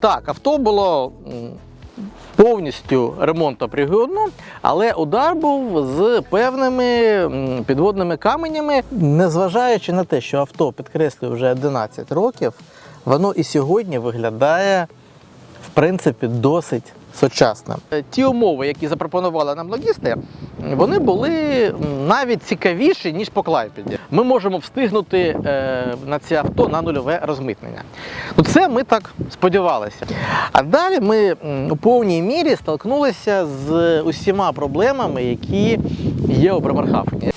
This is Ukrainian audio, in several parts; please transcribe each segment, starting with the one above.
Так, авто було повністю ремонтопригодно, але удар був з певними підводними каменями. Незважаючи на те, що авто підкреслює вже 11 років, воно і сьогодні виглядає в принципі досить сучасним. Е, Ті умови, які запропонували нам логісти, вони були навіть цікавіші, ніж по Клайпеді. Ми можемо встигнути е, на ці авто на нульове розмитнення. Ну, Це ми так сподівалися. А далі ми у повній мірі столкнулися з усіма проблемами, які є у Бремерхафені.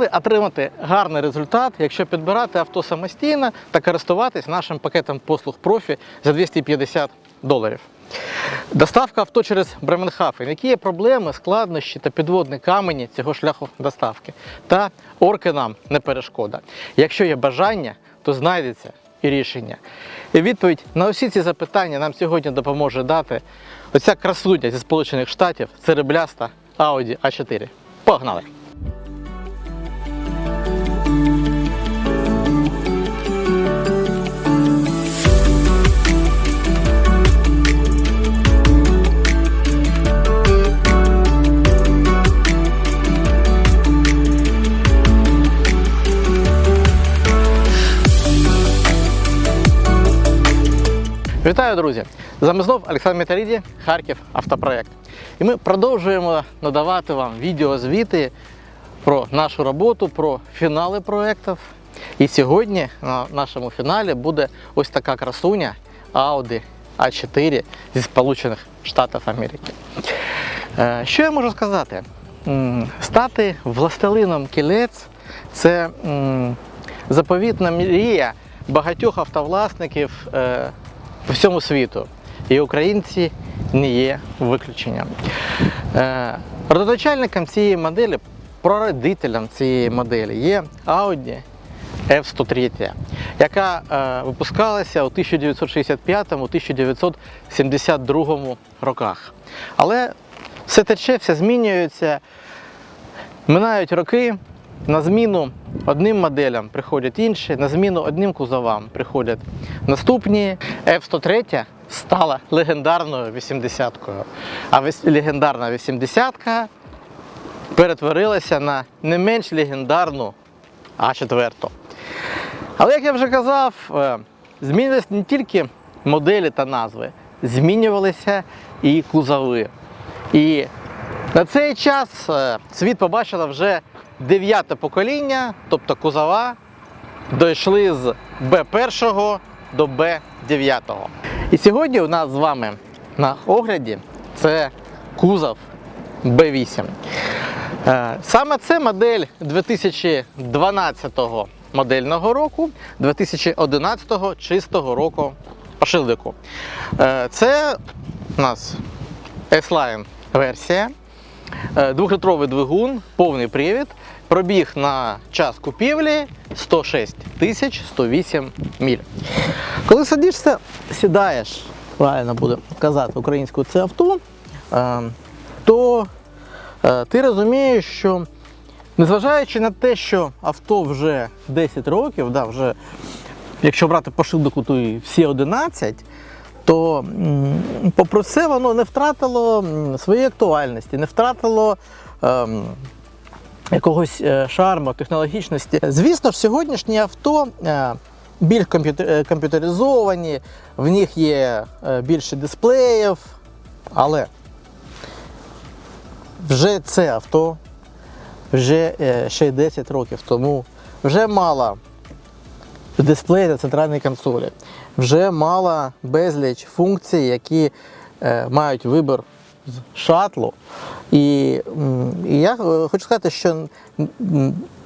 Можливо отримати гарний результат, якщо підбирати авто самостійно та користуватись нашим пакетом послуг профі за 250 доларів? Доставка авто через Бременхафен. Які є проблеми, складнощі та підводні камені цього шляху доставки? Та орки нам не перешкода. Якщо є бажання, то знайдеться і рішення. І відповідь на усі ці запитання нам сьогодні допоможе дати оця красуня зі Сполучених Штатів церебляста Audi A4. Погнали! Вітаю, друзі! З вами знов Олександр Металіді, Харків Автопроект. І ми продовжуємо надавати вам відеозвіти про нашу роботу, про фінали проєктів. І сьогодні на нашому фіналі буде ось така красуня Audi A4 зі Сполучених Штатів Америки. Е, Що я можу сказати? Стати властелином кілець це заповітна мрія багатьох автовласників е, по всьому світу. І українці не є виключенням. Е, Родоначальником цієї моделі, прародителем цієї моделі є Audi F103, яка е, випускалася у 1965-1972 роках. Але все тече, все змінюється. Минають роки, на зміну одним моделям приходять інші, на зміну одним кузовам приходять наступні. F103 стала легендарною 80-кою. А легендарна 80-ка перетворилася на не менш легендарну А4. Але як я вже казав, е, змінились не тільки моделі та назви, змінювалися і кузови. І на цей час е, світ побачило вже дев'яте покоління, тобто кузова дійшли з Б1 до Б9. І сьогодні у нас з вами на огляді це кузов Б8. Е, Саме це модель 2012 модельного року, 2011 чистого року по шилдику. Е, Це у нас S-Line версія. Е, Двохлітровий двигун, повний привід, пробіг на час купівлі 106 тисяч 108 міль. Коли садишся, сідаєш, правильно буде казати українською це авто, е, то е, ти розумієш, що незважаючи на те, що авто вже 10 років, да, вже, якщо брати по шилдику, то і всі 11, то попри воно не втратило своєї актуальності, не втратило ем, якогось е, шарму, технологічності. Звісно ж, сьогоднішні авто е, більш е, комп'ютеризовані, в них є більше дисплеїв, але вже це авто вже ще 10 років тому вже мало дисплей на центральній консолі. Вже мала безліч функцій, які е, мають вибір з шатлу. І, і я е, хочу сказати, що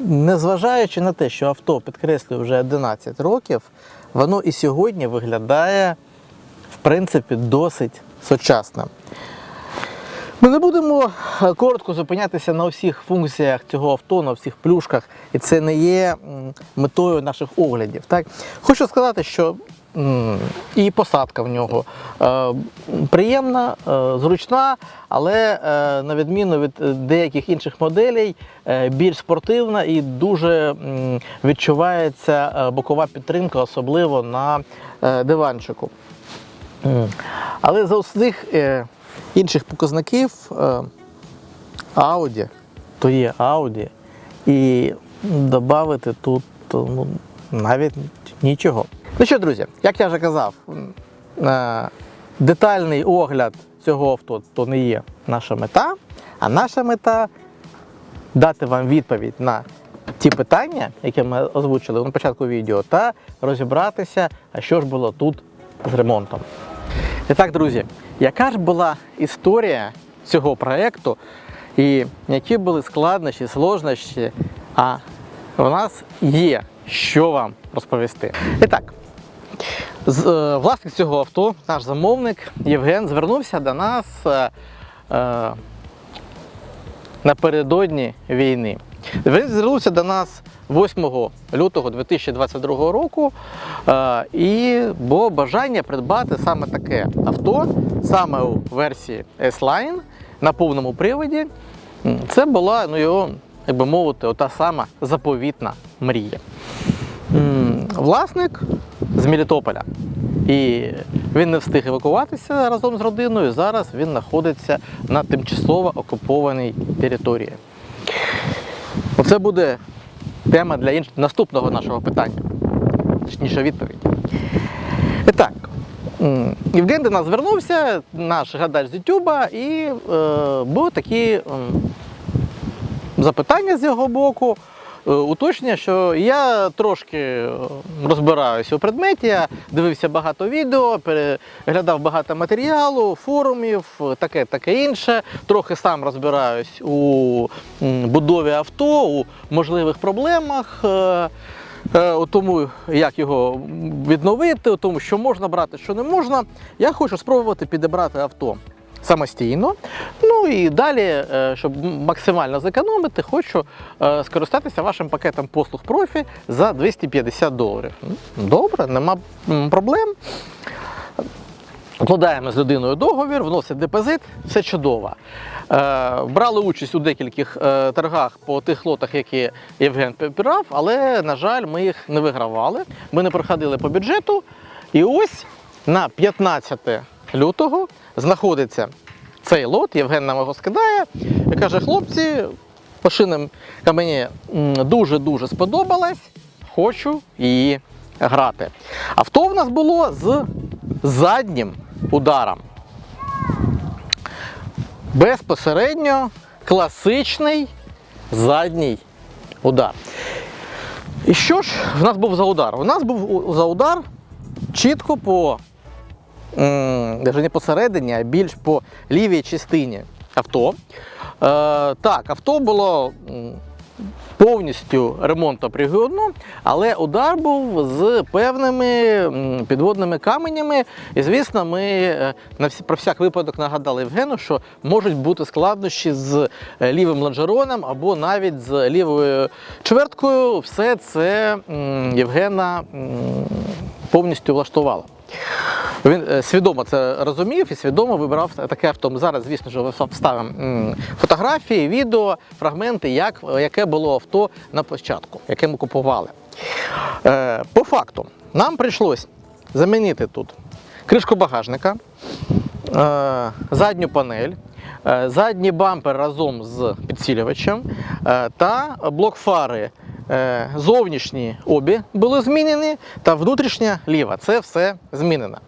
незважаючи на те, що авто підкреслює вже 11 років, воно і сьогодні виглядає в принципі досить сучасним. Ми не будемо е, коротко зупинятися на всіх функціях цього авто, на всіх плюшках, і це не є метою наших оглядів. Так? Хочу сказати, що і посадка в нього е, приємна, е, зручна, але на відміну від деяких інших моделей, більш спортивна і дуже відчувається бокова підтримка, особливо на диванчику. Але за усіх інших показників е, Audi, то є Audi, і додати тут ну, навіть нічого. Ну що, друзі, як я вже казав, е, детальний огляд цього авто то не є наша мета, а наша мета дати вам відповідь на ті питання, які ми озвучили на початку відео, та розібратися, а що ж було тут з ремонтом. І так, друзі, яка ж була історія цього проєкту і які були складнощі, сложності, а у нас є що вам розповісти. І так, е, власник цього авто, наш замовник Євген, звернувся до нас е, е, напередодні війни. Він звернувся до нас 8 лютого 2022 року, і було бажання придбати саме таке авто, саме у версії S-Line на повному приводі. Це була, ну його, як би мовити, ота сама заповітна мрія. Власник з Мелітополя. І він не встиг евакуватися разом з родиною. Зараз він знаходиться на тимчасово окупованій території. Оце буде тема для інш... наступного нашого питання, точніше відповідь. І так, Євген до нас звернувся, наш глядач з Ютуба, і е, були такі м, запитання з його боку. е, Уточнення, що я трошки е, розбираюся у предметі, я дивився багато відео, переглядав багато матеріалу, форумів, таке, таке інше. Трохи сам розбираюсь у будові авто, у можливих проблемах. Е, е, У тому, як його відновити, у тому, що можна брати, що не можна. Я хочу спробувати підібрати авто самостійно. Ну і далі, е, щоб максимально зекономити, хочу е, скористатися вашим пакетом послуг профі за 250 доларів. Добре, нема проблем. Укладаємо з людиною договір, вносить депозит, все чудово. Е, брали участь у декількох е, торгах по тих лотах, які Євген підбирав, але, на жаль, ми їх не вигравали. Ми не проходили по бюджету. І ось на 15 лютого знаходиться цей лот, Євген нам його скидає і каже: хлопці, машина мені дуже-дуже сподобалась, хочу її грати. Авто в нас було з заднім ударом. Безпосередньо класичний задній удар. І що ж в нас був за удар? У нас був за удар чітко по навіть не посередині, а більш по лівій частині авто. Е, так, авто було повністю ремонтопригодно, але удар був з певними підводними каменями. І, звісно, ми е, на всі, про всяк випадок нагадали Євгену, що можуть бути складнощі з е, лівим лонжероном або навіть з лівою чверткою. Все це Євгена повністю влаштувало. Він е, свідомо це розумів і свідомо вибрав таке авто. Ми зараз, звісно ж, вставимо фотографії, відео, фрагменти, як, яке було авто на початку, яке ми купували. Е, по факту, нам прийшлось замінити тут кришку багажника, е, задню панель, задній бампер разом з підсилювачем та блок фари. Е, Зовнішні обі були змінені, та внутрішня ліва. Це все змінено.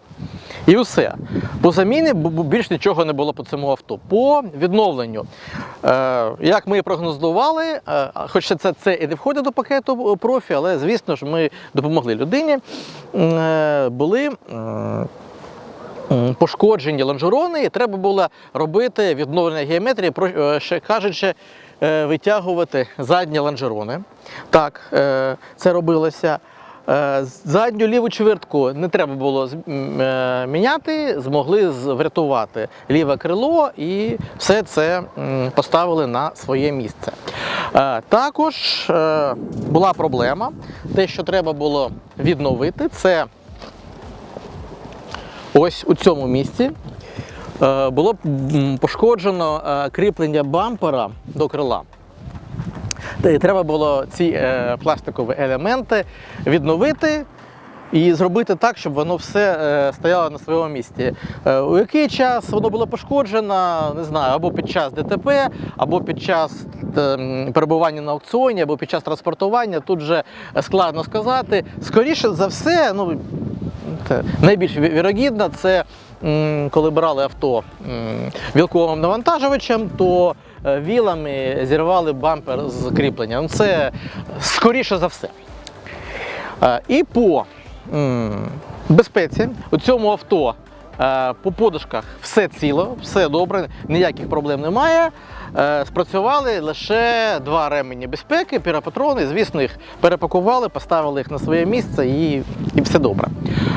І все. По заміні більш нічого не було по цьому авто. По відновленню, е, як ми прогнозували, е, хоч це, це і не входить до пакету профі, але звісно ж ми допомогли людині. Були. Пошкоджені лонжерони, і треба було робити відновлення геометрії, ще кажучи, витягувати задні лонжерони. Так, е, це робилося. Е, Задню ліву чвертку не треба було е, міняти, змогли врятувати ліве крило і все це поставили на своє місце. Е, Також е, була проблема, те, що треба було відновити, це ось у цьому місці е, було м, пошкоджено е, кріплення бампера до крила. Й треба було ці е, пластикові елементи відновити і зробити так, щоб воно все е, стояло на своєму місці. Е, у який час воно було пошкоджено, не знаю, або під час ДТП, або під час е, перебування на аукціоні, або під час транспортування. Тут вже складно сказати. Скоріше за все, ну найбільш ві- вірогідно, це коли брали авто вілковим навантажувачем, то е, вілами зірвали бампер з кріплення. Це скоріше за все. Е, І по безпеці у цьому авто е, по подушках все ціло, все добре, ніяких проблем немає. Спрацювали лише два ремені безпеки, піропатрони. Звісно, їх перепакували, поставили їх на своє місце і, і все добре.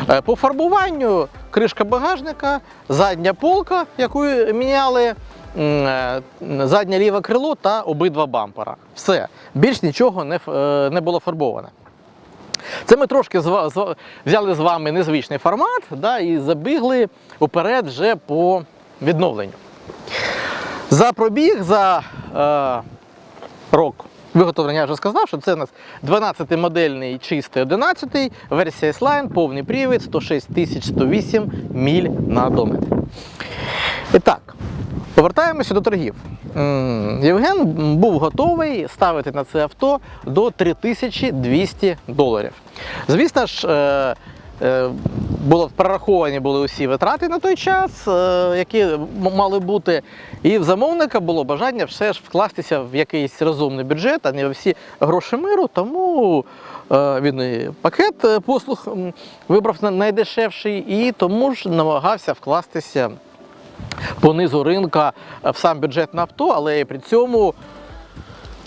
Е, По фарбуванню кришка багажника, задня полка, яку міняли, е, заднє ліве крило та обидва бампера. Все. Більш нічого не, е, не було фарбоване. Це ми трошки взяли з вами незвичний формат да, і забігли уперед вже по відновленню. За пробіг, за е, рок виготовлення я вже сказав, що це у нас 12-модельний чистий 11-й, версія S-Line, повний привід, 106 108 міль на одометр. І так, повертаємося до торгів. Євген був готовий ставити на це авто до 3200 доларів. Звісно ж, е, було прораховані були усі витрати на той час, е, які мали бути. І в замовника було бажання все ж вкластися в якийсь розумний бюджет, а не всі гроші миру. Тому е, він і пакет е, послуг вибрав найдешевший і тому ж намагався вкластися по низу ринка в сам бюджет на авто, але і при цьому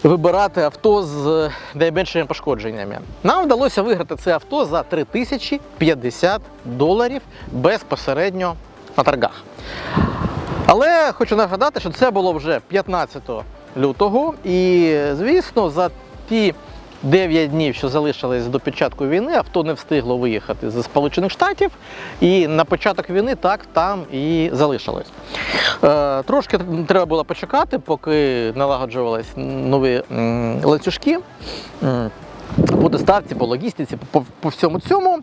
вибирати авто з найменшими пошкодженнями. Нам вдалося виграти це авто за 3050 доларів безпосередньо на торгах. Але хочу нагадати, що це було вже 15 лютого, і звісно, за ті 9 днів, що залишились до початку війни, авто не встигло виїхати з Сполучених Штатів, і на початок війни так там і залишилось. Е, трошки треба було почекати, поки налагоджувались нові ланцюжки. По доставці, по логістиці, по, по всьому цьому.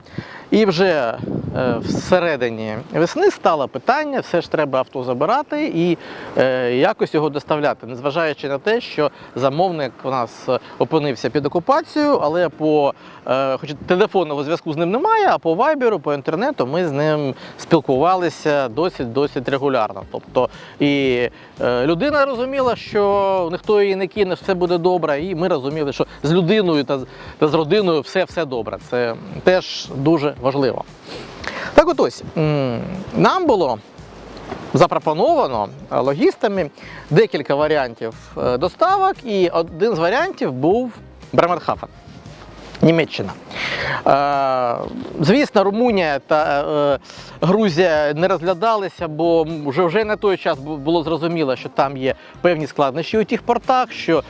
І вже е, всередині весни стало питання, все ж треба авто забирати і е, якось його доставляти, незважаючи на те, що замовник у нас опинився під окупацією, але по е, хоч телефонного зв'язку з ним немає, а по вайберу, по інтернету ми з ним спілкувалися досить досить регулярно. Тобто і людина розуміла, що ніхто її не кине, все буде добре, і ми розуміли, що з людиною та, та з родиною все, все добре. Це теж дуже важливо. Так от ось, нам було запропоновано е, логістами декілька варіантів е, доставок, і один з варіантів був Бремерхафен. Німеччина. Е, звісно, Румунія та Грузія не розглядалися, бо вже, вже на той час було зрозуміло, що там є певні складнощі у тих портах, що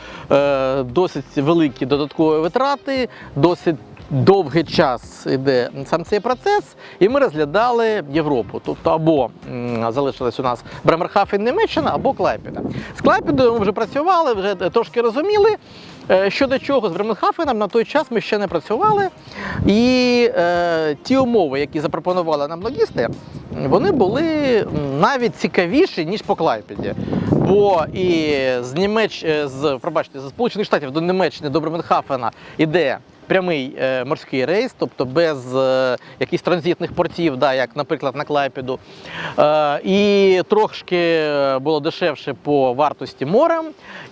досить великі додаткові витрати, досить довгий час йде сам цей процес, і ми розглядали Європу. Тобто або залишилась у нас Бремерхафен, Німеччина, або Клайпеда. З Клайпедою ми вже працювали, вже трошки розуміли. Е, Щодо чого з Бремленхафеном на той час ми ще не працювали. І е, ті умови, які запропонували нам логісти, вони були навіть цікавіші, ніж по Клайпеді. Бо і з Німеч... е, з, пробачте, з Сполучених Штатів до Німеччини, до Бременхафена іде прямий е, морський рейс, тобто без е, якихось транзитних портів, да, як, наприклад, на Клайпеду. Е, і трошки було дешевше по вартості морем,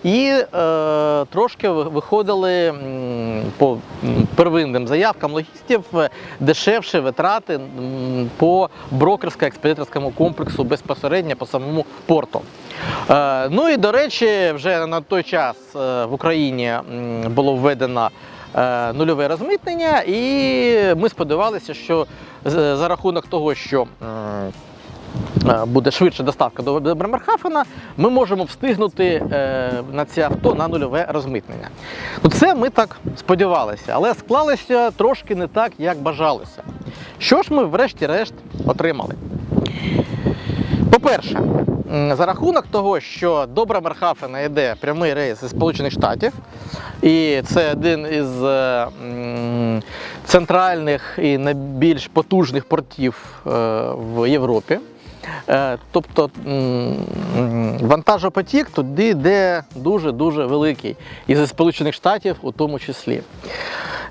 і трошки виходили по первинним заявкам логістів е, дешевші витрати по брокерсько-експедиторському комплексу безпосередньо по самому порту. Ну і до речі, вже на той час в Україні було введено нульове розмитнення, і ми сподівалися, що за рахунок того, що е, буде швидше доставка до Бремерхафена, ми можемо встигнути е, на це авто на нульове розмитнення. Ну, це ми так сподівалися, але склалося трошки не так, як бажалося. Що ж ми врешті-решт отримали? По-перше, за рахунок того, що до Бремерхафена йде прямий рейс із Сполучених Штатів, і це один із е, центральних і найбільш потужних портів е, в Європі. Е, Тобто вантажопотік туди йде дуже-дуже великий, і зі Сполучених Штатів у тому числі.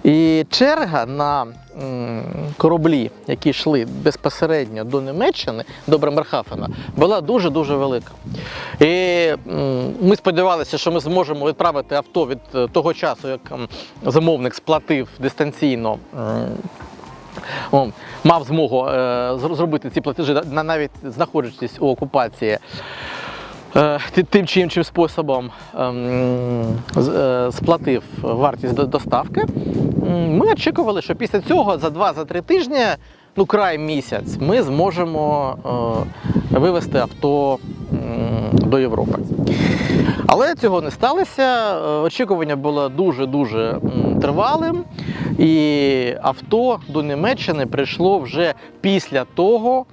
І черга на кораблі, які йшли безпосередньо до Німеччини, до Бремерхафена, була дуже-дуже велика. І ми сподівалися, що ми зможемо відправити авто від е, того часу, як замовник сплатив дистанційно. Мав змогу е, зробити ці платежі, навіть знаходячись у окупації е, тим чи іншим способом ем, е, сплатив вартість доставки. Ми очікували, що після цього за 2-3 тижні, ну край місяць, ми зможемо вивезти авто до Європи. Але цього не сталося. Е, Очікування було дуже-дуже тривалим. І авто до Німеччини прийшло вже після того,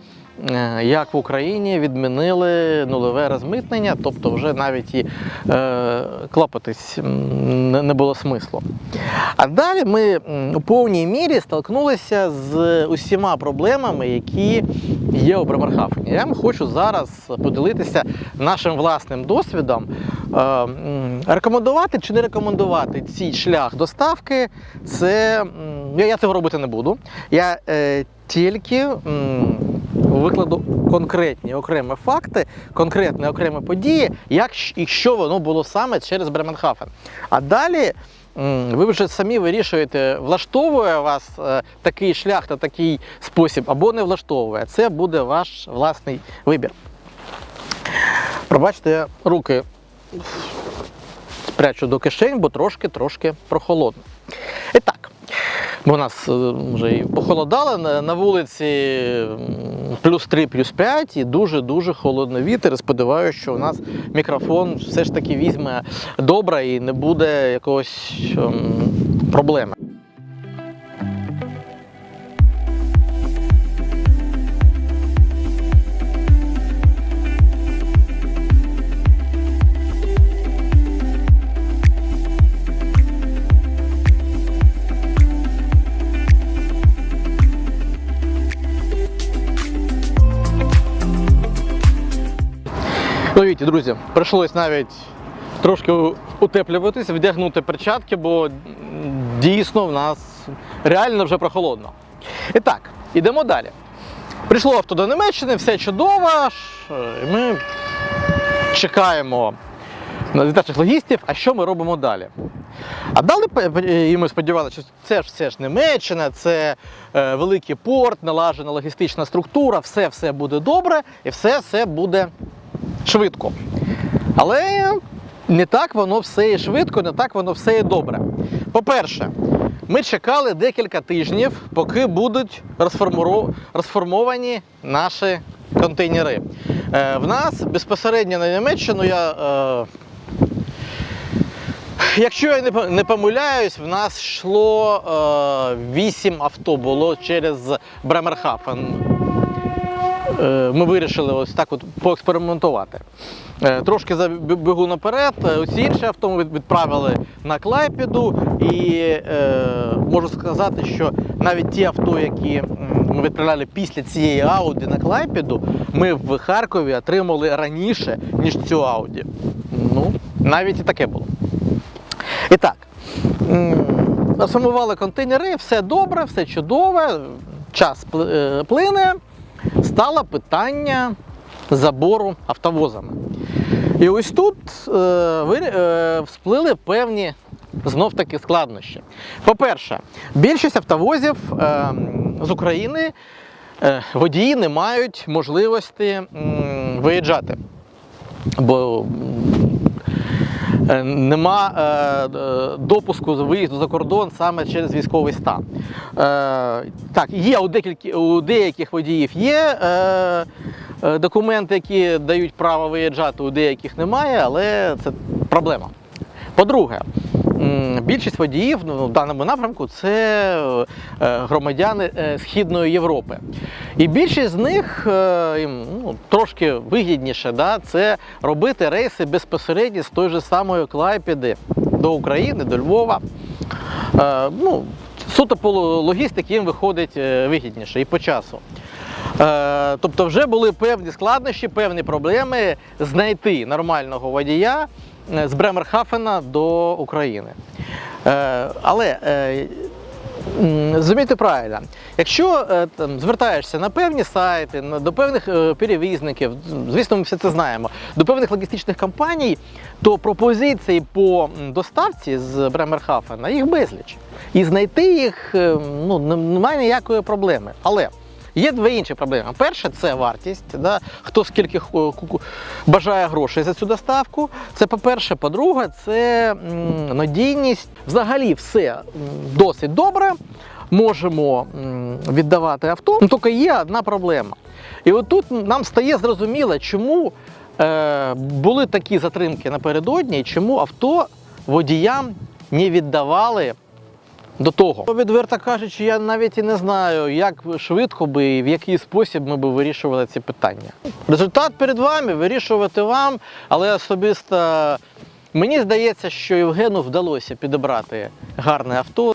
як в Україні відмінили нульове розмитнення, тобто вже навіть і е, клопотись не, було смислу. А далі ми у повній мірі столкнулися з усіма проблемами, які є у Бремерхафені. Я вам хочу зараз поділитися нашим власним досвідом. Е, Рекомендувати чи не рекомендувати цей шлях доставки, це я, я цього робити не буду. Я е, тільки м, викладу конкретні окремі факти, конкретні окремі події, як і що воно було саме через Бременхафен. А далі. Ви вже самі вирішуєте, влаштовує вас е, такий шлях та такий спосіб або не влаштовує. Це буде ваш власний вибір. Пробачте, я руки спрячу до кишень, бо трошки-трошки прохолодно. І так, бо нас е, вже і похолодало на, вулиці плюс 3, плюс 5 і дуже-дуже холодний вітер. Сподіваюся, що у нас мікрофон все ж таки візьме добре і не буде якогось ем, проблеми. Ловіть, друзі, прийшлось навіть трошки утеплюватися, вдягнути перчатки, бо дійсно в нас реально вже прохолодно. І так, ідемо далі. Прийшло авто до Німеччини, все чудово. і Ми чекаємо на наших логістів, а що ми робимо далі? А далі і ми сподівалися, що це ж все ж Німеччина, це е, великий порт, налажена логістична структура, все все буде добре і все все буде швидко. Але не так воно все і швидко, не так воно все і добре. По-перше, ми чекали декілька тижнів, поки будуть розформовані наші контейнери. Е, в нас безпосередньо на Німеччину я. Е, Якщо я не помиляюсь, в нас йшло е, 8 авто було через Бремерхафен. Е, ми вирішили ось так от поекспериментувати. Е, Трошки забігу наперед. Е, Усі інші авто ми відправили на Клайпеду, і е, можу сказати, що навіть ті авто, які ми відправляли після цієї Ауді на Клайпеду, ми в Харкові отримали раніше, ніж цю Ауді. Ну, навіть і таке було. І так, розформували контейнери, все добре, все чудове, час е, плине. Стало питання забору автовозами. І ось тут е, е, всплили певні знов таки складнощі. По-перше, більшість автовозів е, з України е, водії не мають можливості м, виїжджати. Бо нема е, е, допуску виїзду за кордон саме через військовий стан. Е, так, є у, декілька у деяких водіїв є е, е, документи, які дають право виїжджати, у деяких немає, але це проблема. По-друге, більшість водіїв ну, в даному напрямку це е, громадяни е, Східної Європи. І більшість з них е, їм ну, трошки вигідніше да, це робити рейси безпосередньо з той же самої Клайпеди до України, до Львова. Ну, суто по логістиці їм виходить вигідніше і по часу. Е, тобто вже були певні складнощі, певні проблеми знайти нормального водія е, з Бремерхафена до України. Е, але е, м, правильно, якщо там, звертаєшся на певні сайти, до певних перевізників, звісно, ми все це знаємо, до певних логістичних компаній, то пропозицій по доставці з Бремерхафена їх безліч. І знайти їх ну, немає ніякої проблеми. Але Є дві інші проблеми. Перше це вартість. Да? Хто скільки ку- бажає грошей за цю доставку. Це по-перше. По-друге, це надійність. Взагалі все досить добре. Можемо віддавати авто. Ну, тільки є одна проблема. І от тут нам стає зрозуміло, чому е, були такі затримки напередодні, чому авто водіям не віддавали до того. Відверто кажучи, я навіть і не знаю, як швидко би і в який спосіб ми би вирішували ці питання. Результат перед вами, вирішувати вам, але особисто мені здається, що Євгену вдалося підібрати гарне авто